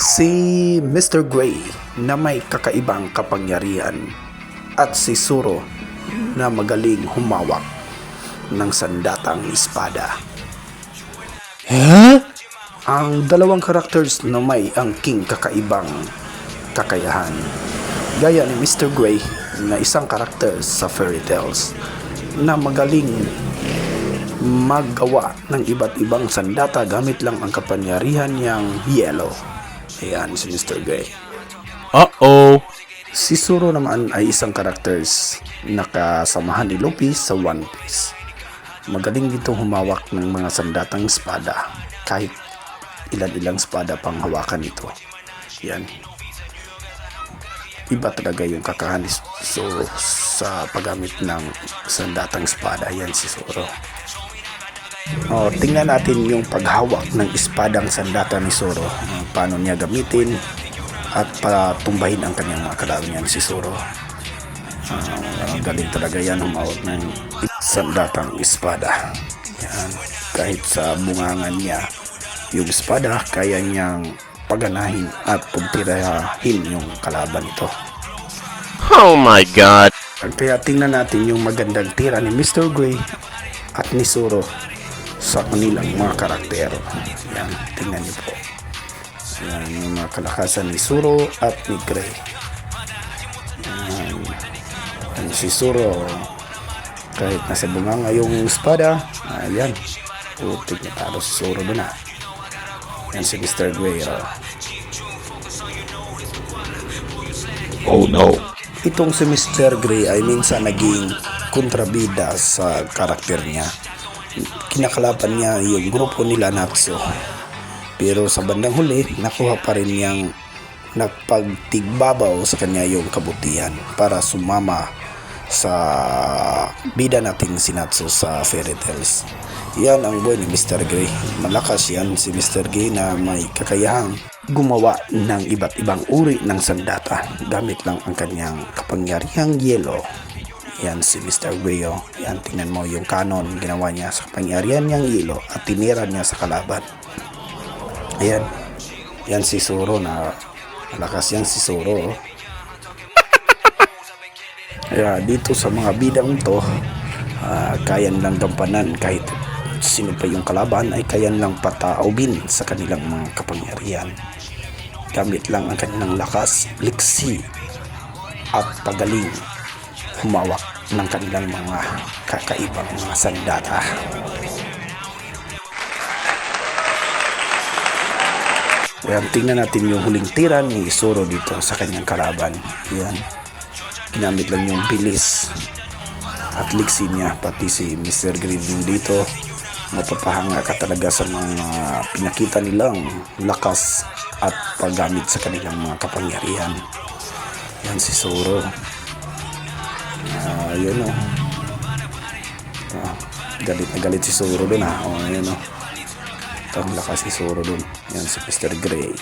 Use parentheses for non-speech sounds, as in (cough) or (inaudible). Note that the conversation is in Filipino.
Si Mr. Gray na may kakaibang kapangyarihan at si Suro na magaling humawak ng sandatang espada. Huh? Ang dalawang characters na may angking kakaibang kakayahan. Gaya ni Mr. Gray na isang karakter sa fairy tales na magaling maggawa ng iba't ibang sandata gamit lang ang kapangyarihan niyang yellow. Ayan si Mr. Gray. Uh-oh. Si Zoro naman ay isang characters na kasamahan ni Luffy sa One Piece. Magaling ditong humawak ng mga sandatang espada kahit ilan-ilang espada pang hawakan ito. Yan. Iba talaga yung kakahan ni Zoro sa paggamit ng sandatang espada. Yan si Zoro. O, tingnan natin yung paghawak ng espadang sandata ni Zoro. Uh, paano niya gamitin at patumbahin ang kanyang mga kalaban si Zoro. Ah, galing talaga yan humawak ng sandatang espada. Yan. Kahit sa bungangan niya, yung espada kaya niyang paganahin at pagtirahin yung kalaban nito. Oh my god. Kaya tingnan natin yung magandang tira ni Mr. Gray at ni Zoro sa kanilang mga karakter. Yan, tingnan niyo po. Yan, yung mga kalakasan ni Zoro at ni Gray. Yan. Yan si Zoro, kahit nasa bunganga yung espada, ayan, putik na talo si Zoro doon ah. Yan si Mr. Oh. Oh no. Itong si Mr. Gray ay minsan naging kontrabida sa karakter niya. Kinakalaban niya yung grupo nila Natsu. Pero sa bandang huli, nakuha pa rin niyang napagtigbabaw sa kanya yung kabutihan para sumama sa bida nating si Natsu sa fairy tales. Yan ang buhay ni Mr. Gray. Malakas yan si Mr. Gray na may kakayahang gumawa ng iba't ibang uri ng sandata gamit lang ang kanyang kapangyarihang yelo. Yan si Mr. Oh. Yan, tingnan mo yung canon ginawa niya sa kapangyarihan niyang yelo at tinira niya sa kalaban. Ayan. Yan si Zoro na malakas yan si Zoro. oh. (laughs) Kaya dito sa mga bidang to, ah, kayan lang gampanan kahit sino pa yung kalaban ay kayan lang pataubin sa kanilang mga kapangyarihan. Gamit lang ang kanilang lakas, liksi at pagaling humawak ng kanilang mga kakaibang mga sandata. Ayan, tingnan natin yung huling tira ni Zoro dito sa kanyang kalaban. Yan. Ginamit lang yung bilis at liksi niya. Pati si Mr. Green dito. Mapapahanga ka talaga sa mga pinakita nilang lakas at paggamit sa kanilang mga kapangyarihan. Yan si Zoro. Ah, yun o. Ah, galit na galit si Zoro dun ha. O, yun o. Ito ang lakas si Zoro dun. Yan si Mr. Gray.